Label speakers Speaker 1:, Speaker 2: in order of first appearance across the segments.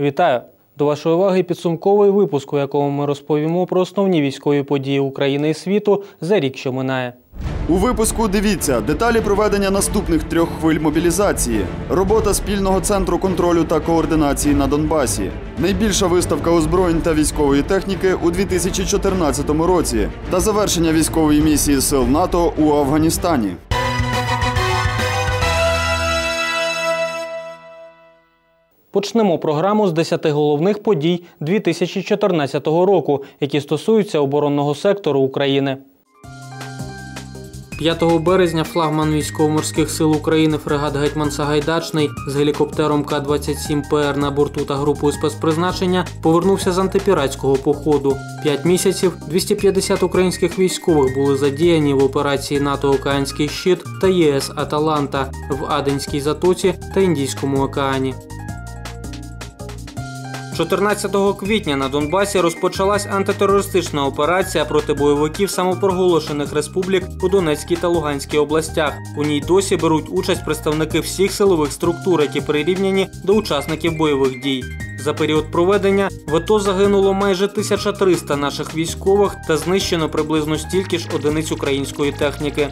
Speaker 1: Вітаю! До вашої уваги підсумковий випуск, у якому ми розповімо про основні військові події України і світу за рік, що минає.
Speaker 2: У випуску дивіться деталі проведення наступних трьох хвиль мобілізації, робота спільного центру контролю та координації на Донбасі, найбільша виставка озброєнь та військової техніки у 2014 році та завершення військової місії сил НАТО у Афганістані.
Speaker 1: Почнемо програму з 10 головних подій 2014 року, які стосуються оборонного сектору України. 5 березня флагман військово-морських сил України фрегат Гетьман Сагайдачний з гелікоптером К-27ПР на борту та групою спецпризначення повернувся з антипіратського походу. П'ять місяців 250 українських військових були задіяні в операції НАТО Океанський щит та ЄС Аталанта в Аденській затоці та Індійському океані. 14 квітня на Донбасі розпочалась антитерористична операція проти бойовиків самопроголошених республік у Донецькій та Луганській областях. У ній досі беруть участь представники всіх силових структур, які прирівняні до учасників бойових дій. За період проведення в загинуло майже 1300 наших військових та знищено приблизно стільки ж одиниць української техніки.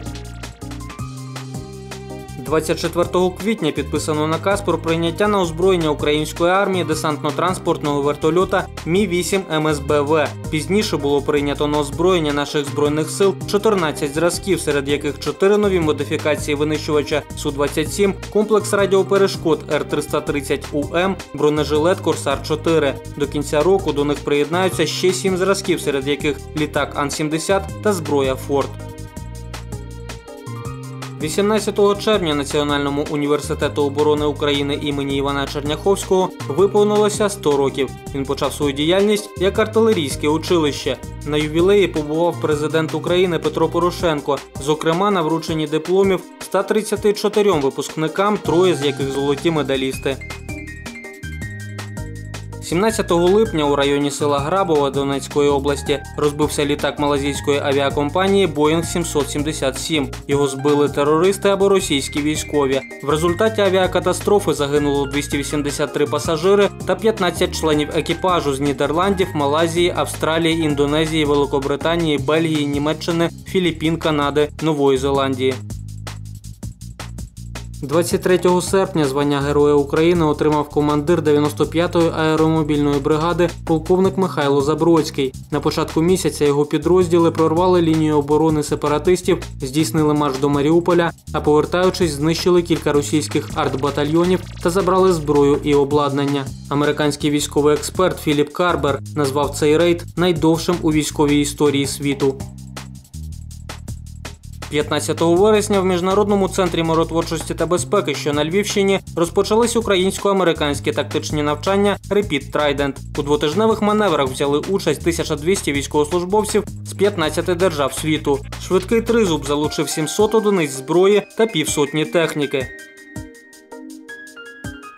Speaker 1: 24 квітня підписано наказ про прийняття на озброєння української армії десантно-транспортного вертольота Мі 8 МСБВ. Пізніше було прийнято на озброєння наших збройних сил 14 зразків, серед яких 4 нові модифікації винищувача су 27 комплекс радіоперешкод Р 330 УМ, бронежилет Корсар 4 До кінця року до них приєднаються ще 7 зразків, серед яких літак Ан-70 та зброя Форд. 18 червня Національному університету оборони України імені Івана Черняховського виповнилося 100 років. Він почав свою діяльність як артилерійське училище. На ювілеї побував президент України Петро Порошенко, зокрема на врученні дипломів 134 випускникам, троє з яких золоті медалісти. 17 липня у районі села Грабова Донецької області розбився літак малазійської авіакомпанії Боїнг 777. Його збили терористи або російські військові. В результаті авіакатастрофи загинуло 283 пасажири та 15 членів екіпажу з Нідерландів, Малайзії, Австралії, Індонезії, Великобританії, Бельгії, Німеччини, Філіппін, Канади, Нової Зеландії. 23 серпня звання Героя України отримав командир 95-ї аеромобільної бригади полковник Михайло Забродський. На початку місяця його підрозділи прорвали лінію оборони сепаратистів, здійснили марш до Маріуполя, а повертаючись, знищили кілька російських артбатальйонів та забрали зброю і обладнання. Американський військовий експерт Філіп Карбер назвав цей рейд найдовшим у військовій історії світу. 15 вересня в міжнародному центрі миротворчості та безпеки, що на Львівщині, розпочались українсько-американські тактичні навчання Repeat Trident. У двотижневих маневрах взяли участь 1200 військовослужбовців з 15 держав світу. Швидкий тризуб залучив 700 одиниць зброї та півсотні техніки.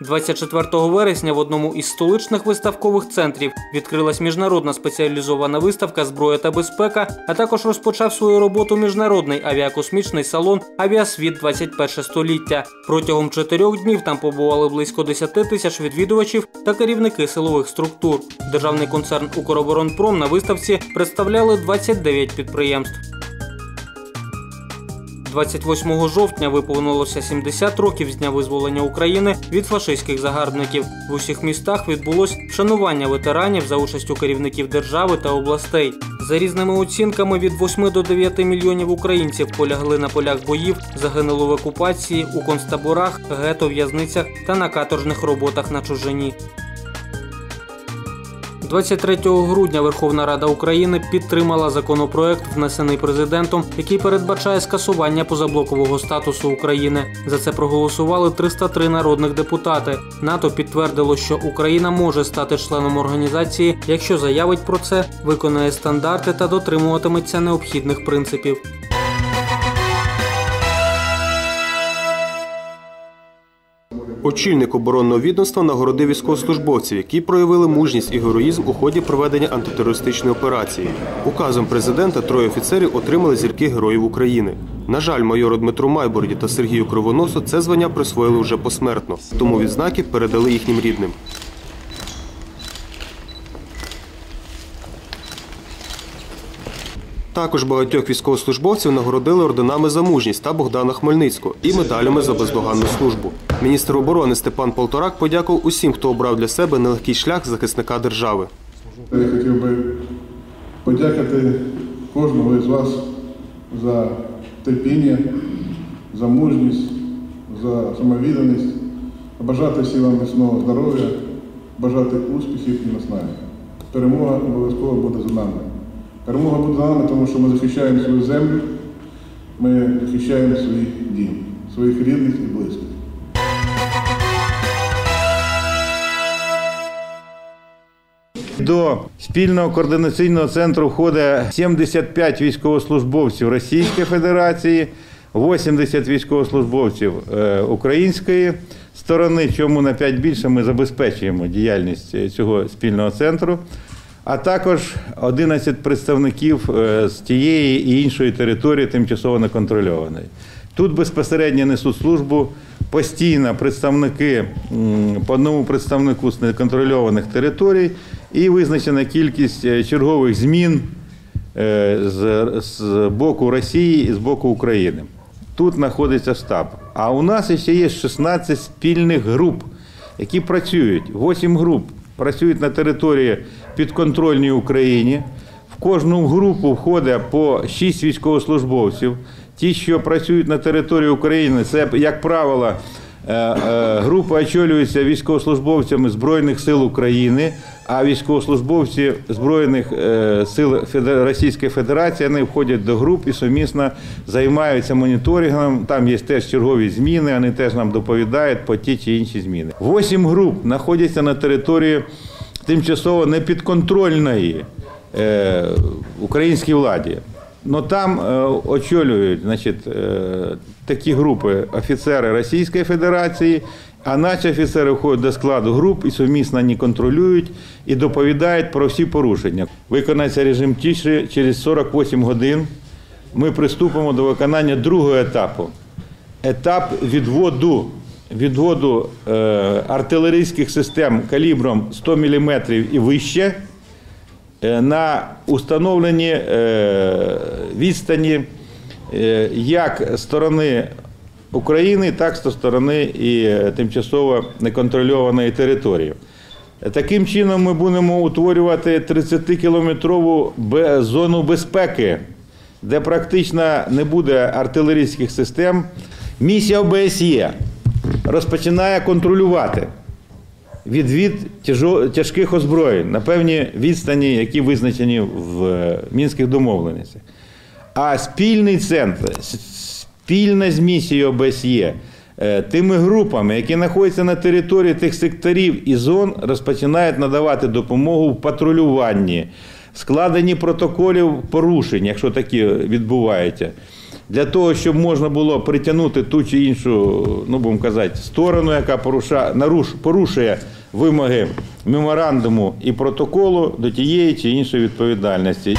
Speaker 1: 24 вересня в одному із столичних виставкових центрів відкрилась міжнародна спеціалізована виставка Зброя та безпека, а також розпочав свою роботу міжнародний авіакосмічний салон Авіасвіт 21 століття. Протягом чотирьох днів там побували близько 10 тисяч відвідувачів та керівники силових структур. Державний концерн Укроборонпром на виставці представляли 29 підприємств. 28 жовтня виповнилося 70 років з дня визволення України від фашистських загарбників. В усіх містах відбулось вшанування ветеранів за участю керівників держави та областей. За різними оцінками від 8 до 9 мільйонів українців полягли на полях боїв, загинули в окупації у концтаборах, гето, в'язницях та на каторжних роботах на чужині. 23 грудня Верховна Рада України підтримала законопроект, внесений президентом, який передбачає скасування позаблокового статусу України. За це проголосували 303 народних депутати. НАТО підтвердило, що Україна може стати членом організації, якщо заявить про це, виконає стандарти та дотримуватиметься необхідних принципів.
Speaker 3: Очільник оборонного відомства нагородив військовослужбовців, які проявили мужність і героїзм у ході проведення антитерористичної операції. Указом президента троє офіцерів отримали зірки Героїв України. На жаль, майору Дмитру Майборді та Сергію Кривоносу це звання присвоїли вже посмертно, тому відзнаки передали їхнім рідним. Також багатьох військовослужбовців нагородили орденами за мужність та Богдана Хмельницького і медалями за бездоганну службу. Міністр оборони Степан Полторак подякував усім, хто обрав для себе нелегкий шлях захисника держави.
Speaker 4: Я хотів би подякувати кожному із вас за терпіння, за мужність, за самовідданість, бажати всім вам міцного здоров'я, бажати успіхів і наснаги. Перемога обов'язково буде за нами. Перемога буде нами, тому що ми захищаємо свою землю, ми захищаємо свій дім, своїх рідних і близьких.
Speaker 5: До спільного координаційного центру входить 75 військовослужбовців Російської Федерації, 80 військовослужбовців е, української сторони, чому на 5 більше ми забезпечуємо діяльність е, цього спільного центру, а також 11 представників е, з тієї і іншої території тимчасово неконтрольованої. Тут безпосередньо несуть службу постійно представники по одному представнику з неконтрольованих територій і визначена кількість е, чергових змін е, з, з боку Росії і з боку України. Тут знаходиться штаб. А у нас ще є 16 спільних груп, які працюють. 8 груп працюють на території підконтрольній Україні. В кожну групу входить по 6 військовослужбовців. Ті, що працюють на території України, це, як правило, група очолюється військовослужбовцями Збройних сил України, а військовослужбовці Збройних е, сил Російської Федерації вони входять до груп і сумісно займаються моніторингом. Там є теж чергові зміни, вони теж нам доповідають по ті чи інші зміни. Восім груп знаходяться на території тимчасово непідконтрольної е, українській владі. Ну там е, очолюють значить, е, такі групи офіцери Російської Федерації, а наші офіцери входять до складу груп і сумісно не контролюють і доповідають про всі порушення. Виконається режим тиші через 48 годин. Ми приступимо до виконання другого етапу. Етап відводу, відводу е, артилерійських систем калібром 100 мм і вище на установлені е, відстані е, як сторони України, так і сторони і е, тимчасово неконтрольованої території. Таким чином ми будемо утворювати 30-кілометрову зону безпеки, де практично не буде артилерійських систем. Місія ОБСЄ розпочинає контролювати відвід тяжо- тяжких озброєнь на певні відстані, які визначені в е, мінських домовленостях. А спільний центр, спільна з місією ОБСЄ, е, тими групами, які знаходяться на території тих секторів і зон, розпочинають надавати допомогу в патрулюванні, складенні протоколів порушень, якщо такі відбуваються. Для того, щоб можна було притягнути ту чи іншу, ну будемо казати, сторону, яка поруша, наруш, порушує вимоги меморандуму і протоколу до тієї чи іншої відповідальності.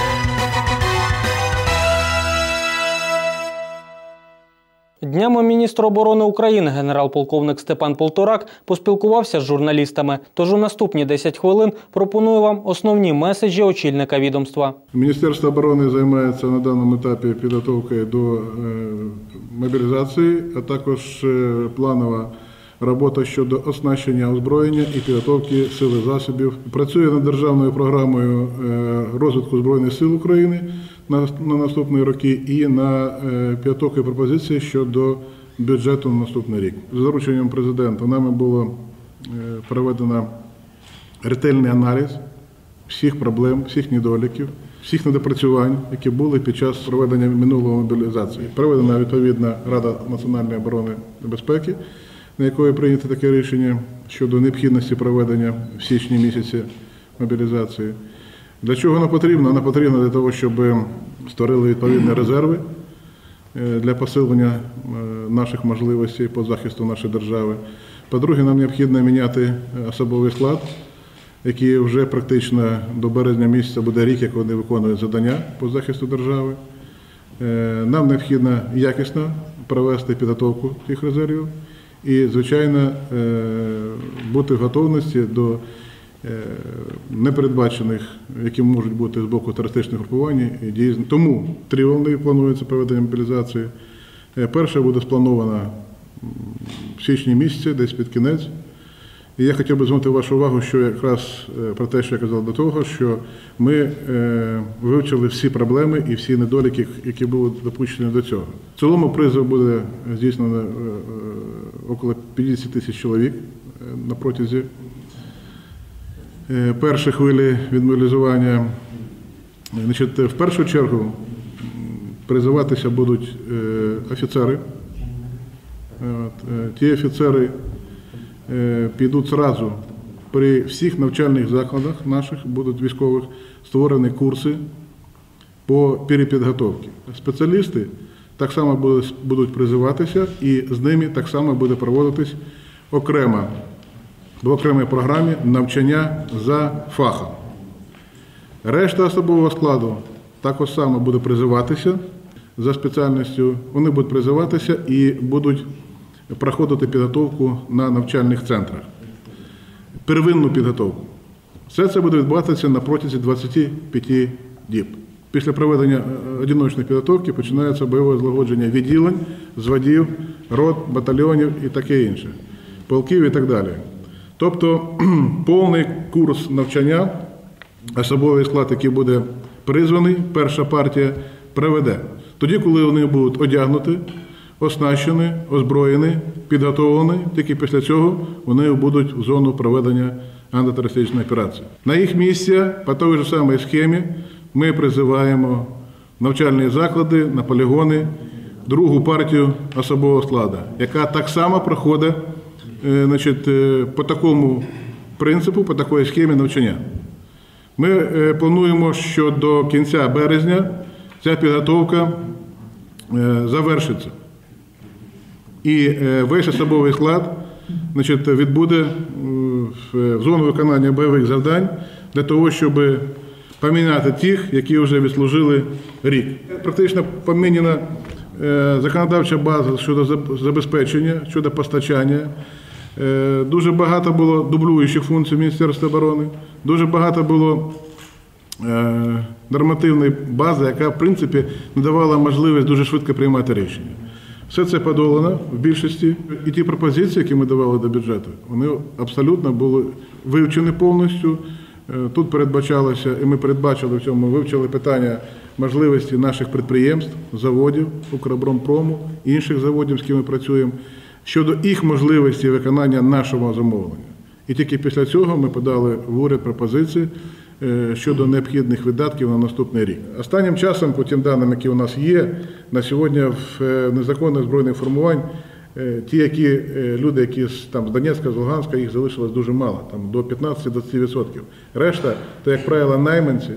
Speaker 1: Днями міністр оборони України генерал-полковник Степан Полторак поспілкувався з журналістами. Тож у наступні 10 хвилин пропоную вам основні меседжі очільника відомства.
Speaker 4: Міністерство оборони займається на даному етапі підготовкою до е, мобілізації, а також е, планова робота щодо оснащення озброєння і підготовки сил і засобів. Працює над державною програмою е, розвитку збройних сил України на, на наступні роки і на е, підготовки пропозиції щодо бюджету на наступний рік. За дорученням президента нами було е, проведено ретельний аналіз всіх проблем, всіх недоліків, всіх недопрацювань, які були під час проведення минулої мобілізації. Проведена відповідна Рада національної оборони і безпеки, на якої прийнято таке рішення щодо необхідності проведення в січні місяці мобілізації. Для чого вона потрібна? Вона потрібна для того, щоб створили відповідні резерви е, для посилення е, наших можливостей по захисту нашої держави. По-друге, нам необхідно міняти особовий склад, який вже практично до березня місяця буде рік, як вони виконують завдання по захисту держави. Е, Нам необхідно якісно провести підготовку цих резервів і, звичайно, бути в готовності до непередбачених, які можуть бути з боку терористичних групувань. Тому три волни планується проведення мобілізації. Е, Перша буде спланована в січні місяці, десь під кінець. І я хотів би звернути вашу увагу, що якраз е, про те, що я казав до того, що ми е, вивчили всі проблеми і всі недоліки, які були допущені до цього. В цілому призов буде здійснено е, е, около 50 тисяч чоловік е, на протязі е, першої хвилі відмобілізування. Значить, в першу чергу призиватися будуть е, офіцери. Е, Ті офіцери підуть зразу при всіх навчальних закладах наших будуть військових створені курси по перепідготовці. Спеціалісти так само будуть, призиватися, і з ними так само буде проводитись окремо в окремій програмі навчання за фахом. Решта особового складу також само буде призиватися за спеціальністю. Вони будуть призиватися і будуть проходити підготовку на навчальних центрах. Первинну підготовку. Все це буде відбуватися на протязі 25 діб. Після проведення е, одиночної підготовки починається бойове злагодження відділень, зводів, рот, батальйонів і таке інше, полків і так далі. Тобто повний курс навчання особовий склад, який буде призваний, перша партія проведе. Тоді, коли вони будуть одягнуті, оснащені, озброєні, підготовлені, тільки після цього вони будуть в зону проведення антитерористичної операції. На їх місця по той же самій схемі ми призиваємо навчальні заклади, на полігони, другу партію особового складу, яка так само проходить е, значить, е, по такому принципу, по такій схемі навчання. Ми е, плануємо, що до кінця березня ця підготовка завершиться. І весь особовий склад значить, відбуде в зону виконання бойових завдань для того, щоб поміняти тих, які вже відслужили рік. Практично поміняна е, законодавча база щодо забезпечення, щодо постачання. Е, Дуже багато було дублюючих функцій Міністерства оборони, дуже багато було е, нормативної бази, яка, в принципі, не давала можливість дуже швидко приймати рішення. Все це подолано в більшості. І ті пропозиції, які ми давали до бюджету, вони абсолютно були вивчені повністю. Е, Тут передбачалося, і ми передбачили в цьому, вивчили питання можливості наших підприємств, заводів, Укроборонпрому, інших заводів, з ким ми працюємо, щодо їх можливості виконання нашого замовлення. І тільки після цього ми подали в уряд пропозиції е, щодо необхідних видатків на наступний рік. Останнім часом, по тим даним, які у нас є, на сьогодні в е, незаконних збройних формувань, е, ті, які люди, які там з Донецька, з Луганська, їх залишилось дуже мало, там до 15-20%. Решта, то, як правило, найманці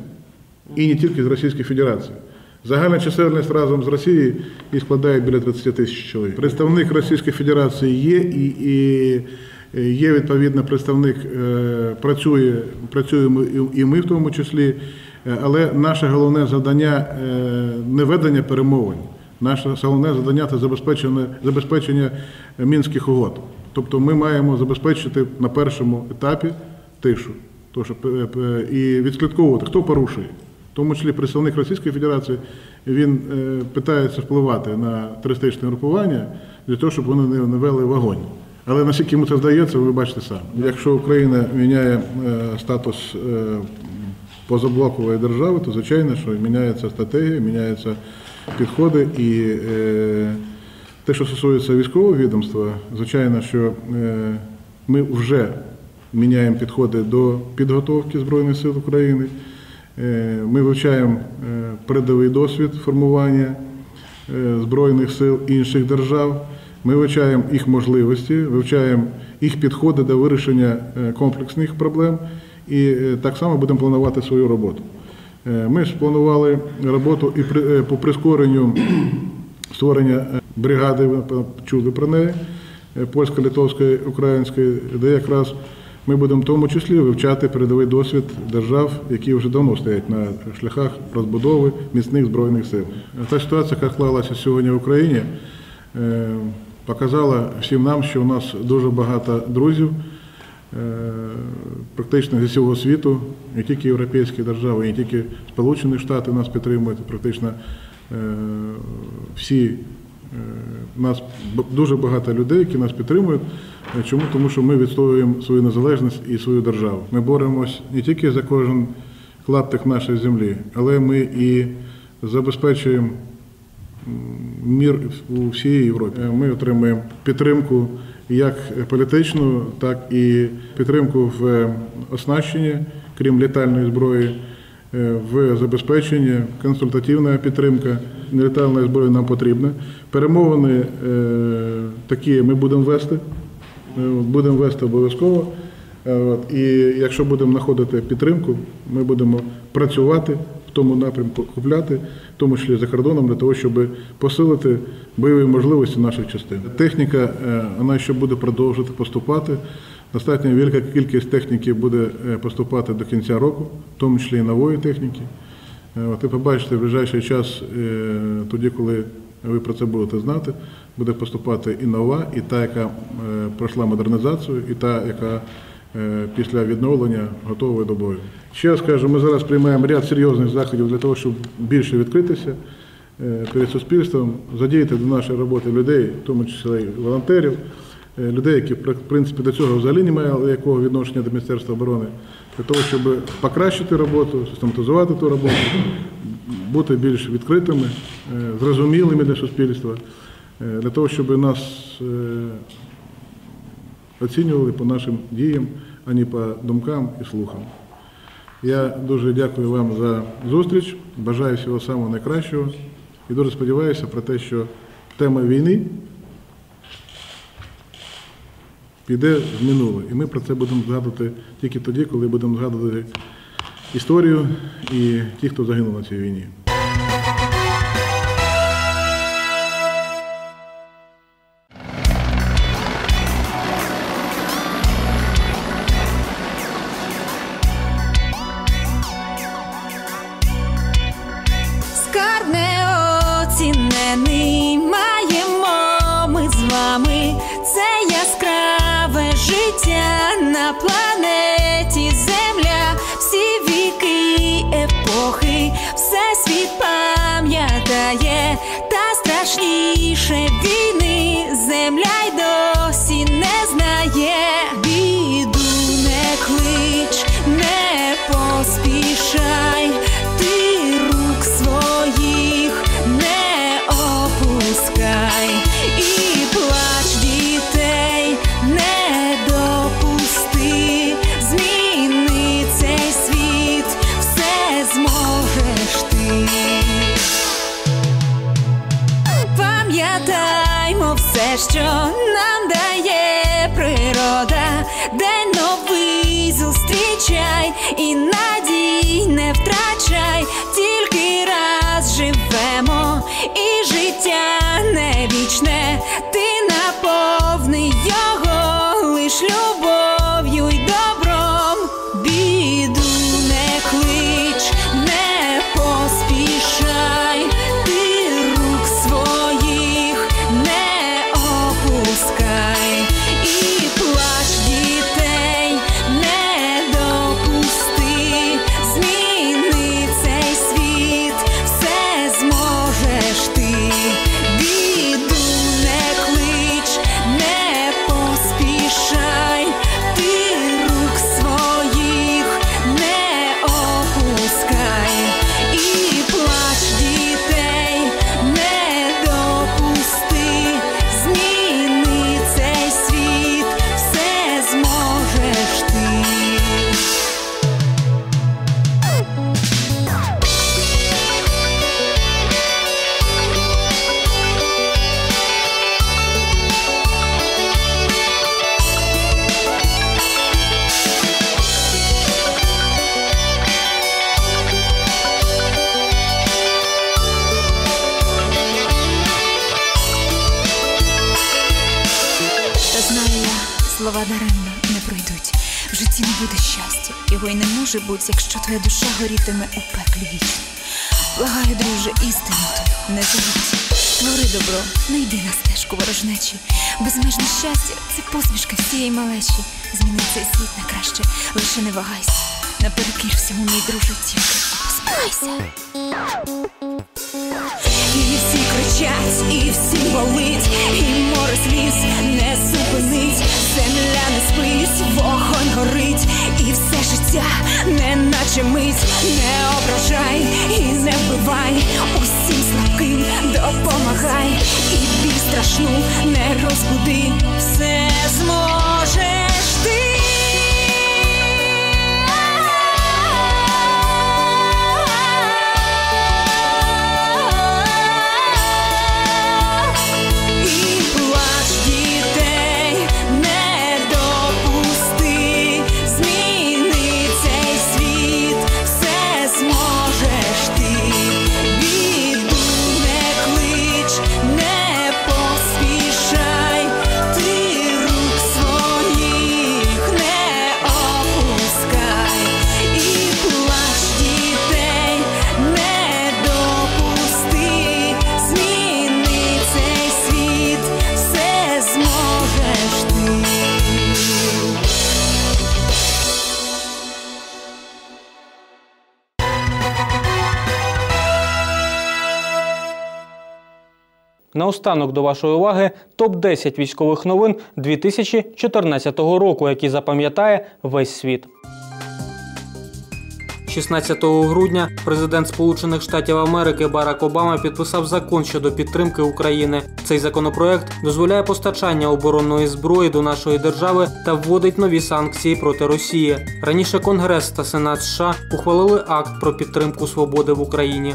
Speaker 4: і не тільки з Російської Федерації. Загальна чисельність разом з Росією і складає біля 30 тисяч чоловік. Представник Російської Федерації є і, і е, є відповідно представник, е, працює, працюємо і- ми в тому числі, Е, але наше головне завдання не ведення перемовин. Наше головне завдання це забезпечення, забезпечення мінських угод. Тобто ми маємо забезпечити на першому етапі тишу. То, що, е, і відслідковувати, хто порушує. Тому числі представник Російської Федерації, він е, питається впливати на терористичне групування для того, щоб вони не, не вели вогонь. Але наскільки йому це вдається, ви бачите самі. Якщо Україна міняє е, статус е, позаблокової держави, то звичайно, що міняється стратегія, міняються підходи і те, що стосується військового відомства, звичайно, що ми вже міняємо підходи до підготовки Збройних сил України. Е, Ми вивчаємо е, передовий досвід формування е, Збройних сил інших держав. Ми вивчаємо їх можливості, вивчаємо їх підходи до вирішення комплексних проблем і так само будемо планувати свою роботу. Ми спланували роботу і по прискоренню створення бригади, чули про неї, польсько-литовської, української, де якраз ми будемо в тому числі вивчати передовий досвід держав, які вже давно стоять на шляхах розбудови міцних збройних сил. Та ситуація, яка склалася сьогодні в Україні, е, показала всім нам, що у нас дуже багато друзів практично зі всього світу, не тільки європейські держави, не тільки Сполучені Штати нас підтримують, практично е, всі е, нас дуже багато людей, які нас підтримують. Е, Чому? Тому що ми відстоюємо свою незалежність і свою державу. Ми боремось не тільки за кожен клаптик нашої землі, але ми і забезпечуємо мір у всій Європі. Ми отримуємо підтримку як політичну, так і підтримку в оснащенні, крім літальної зброї, е, в забезпеченні, консультативна підтримка. Нелітальна зброя нам потрібна. Перемовини е, такі ми будемо вести. Е, Будемо вести обов'язково. Е, і якщо будемо знаходити підтримку, ми будемо працювати в тому напрямку, купляти, в тому числі за кордоном, для того, щоб посилити бойові можливості наших частин. Техніка, вона ще буде продовжувати поступати. Достатньо велика кількість техніки буде поступати до кінця року, в тому числі і нової техніки. Е, От і побачите в ближайший час, е, тоді, коли ви про це будете знати, буде поступати і нова, і та, яка е, пройшла модернізацію, і та, яка після відновлення готова до бою. Ще раз кажу, ми зараз приймаємо ряд серйозних заходів для того, щоб більше відкритися перед суспільством, задіяти до нашої роботи людей, в тому числі волонтерів, людей, які в принципі до цього взагалі не мали якого відношення до Міністерства оборони, для того, щоб покращити роботу, систематизувати ту роботу, бути більш відкритими, е, зрозумілими для суспільства, е, для того, щоб нас е, оцінювали по нашим діям, а не по думкам і слухам. Я дуже дякую вам за зустріч, бажаю всього самого найкращого і дуже сподіваюся про те, що тема війни піде в минуле. І ми про це будемо згадувати тільки тоді, коли будемо згадувати історію і ті, хто загинув на цій війні.
Speaker 6: Все, може якщо твоя душа горітиме у пеклі вічно. Благаю, друже, істину ту не забудь. Твори добро, не йди на стежку ворожнечі. Безмежне щастя це посмішка всієї малечі. Зміни цей світ на краще, лише не вагайся. Наперекір всьому, мій друже, тільки посміхайся. І всі кричать, і всі болить, і море сліз не зупинить, допомагай, і бій страшну не розбуди, все зможеш
Speaker 1: Наостанок до вашої уваги топ-10 військових новин 2014 року, які запам'ятає весь світ. 16 грудня президент Сполучених Штатів Америки Барак Обама підписав закон щодо підтримки України. Цей законопроект дозволяє постачання оборонної зброї до нашої держави та вводить нові санкції проти Росії. Раніше Конгрес та Сенат США ухвалили акт про підтримку свободи в Україні.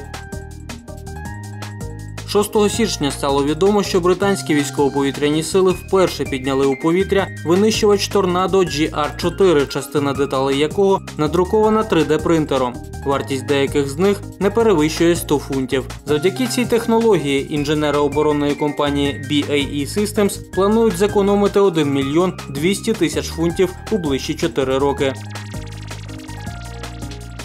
Speaker 1: 6 січня стало відомо, що британські військово-повітряні сили вперше підняли у повітря винищувач торнадо GR-4, частина деталей якого надрукована 3D-принтером. Вартість деяких з них не перевищує 100 фунтів. Завдяки цій технології інженери оборонної компанії BAE Systems планують зекономити 1 мільйон 200 тисяч фунтів у ближчі 4 роки.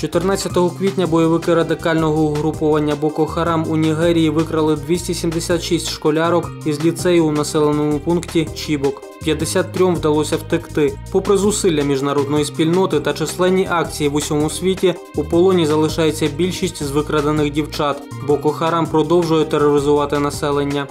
Speaker 1: 14 квітня бойовики радикального угруповання Боко Харам у Нігерії викрали 276 школярок із ліцею у населеному пункті Чібок. 53 вдалося втекти. Попри зусилля міжнародної спільноти та численні акції в усьому світі, у полоні залишається більшість з викрадених дівчат. Боко Харам продовжує тероризувати населення.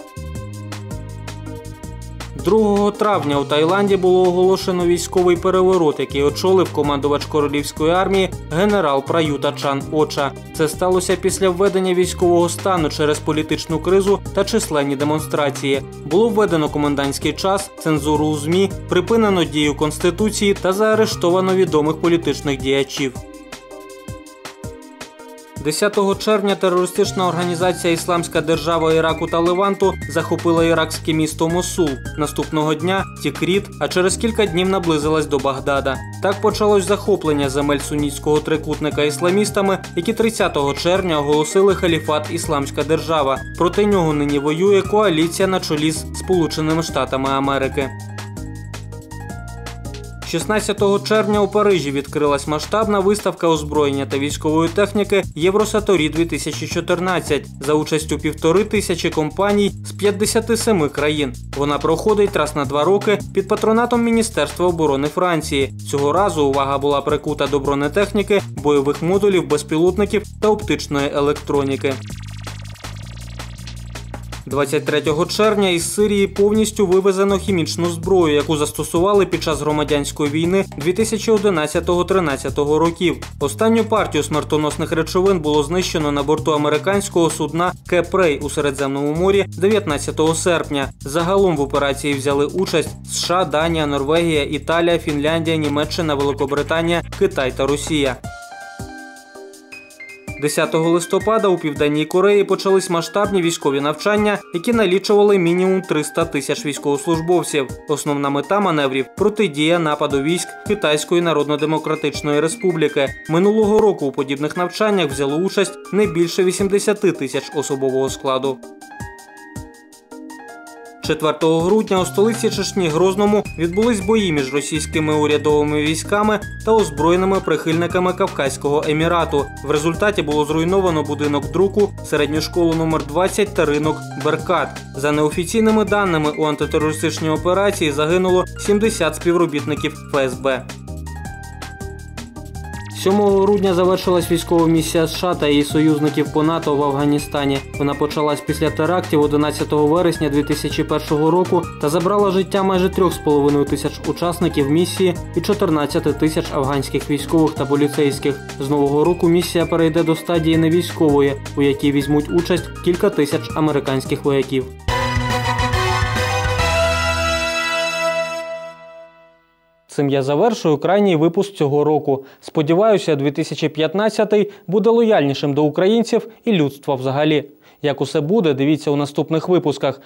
Speaker 1: 2 травня у Таїланді було оголошено військовий переворот, який очолив командувач королівської армії генерал Праюта Чан Оча. Це сталося після введення військового стану через політичну кризу та численні демонстрації. Було введено комендантський час, цензуру у змі, припинено дію конституції та заарештовано відомих політичних діячів. 10 червня терористична організація Ісламська держава Іраку та Леванту захопила іракське місто Мосул. Наступного дня Тікріт, а через кілька днів наблизилась до Багдада. Так почалось захоплення земель сунітського трикутника ісламістами, які 30 червня оголосили халіфат Ісламська держава. Проти нього нині воює коаліція на чолі з Сполученими Штатами Америки. 16 червня у Парижі відкрилась масштабна виставка озброєння та військової техніки Євросаторі 2014 за участю півтори тисячі компаній з 57 країн. Вона проходить раз на два роки під патронатом Міністерства оборони Франції. Цього разу увага була прикута до бронетехніки, бойових модулів, безпілотників та оптичної електроніки. 23 червня із Сирії повністю вивезено хімічну зброю, яку застосували під час громадянської війни 2011-13 років. Останню партію смертоносних речовин було знищено на борту американського судна Кепрей у Середземному морі 19 серпня. Загалом в операції взяли участь США, Данія, Норвегія, Італія, Фінляндія, Німеччина, Великобританія, Китай та Росія. 10 листопада у південній Кореї почались масштабні військові навчання, які налічували мінімум 300 тисяч військовослужбовців. Основна мета маневрів протидія нападу військ Китайської Народно-Демократичної Республіки. Минулого року у подібних навчаннях взяло участь не більше 80 тисяч особового складу. 4 грудня у столиці Чечні Грозному відбулись бої між російськими урядовими військами та озброєними прихильниками Кавказького емірату. В результаті було зруйновано будинок друку, середню школу номер 20 та ринок Беркат. За неофіційними даними у антитерористичній операції загинуло 70 співробітників ФСБ. 7 грудня завершилась військова місія США та її союзників по НАТО в Афганістані. Вона почалась після терактів 11 вересня 2001 року та забрала життя майже 3,5 тисяч учасників місії і 14 тисяч афганських військових та поліцейських. З нового року місія перейде до стадії невійськової, у якій візьмуть участь кілька тисяч американських вояків. Цим я завершую крайній випуск цього року. Сподіваюся, 2015 буде лояльнішим до українців і людства взагалі. Як усе буде, дивіться у наступних випусках.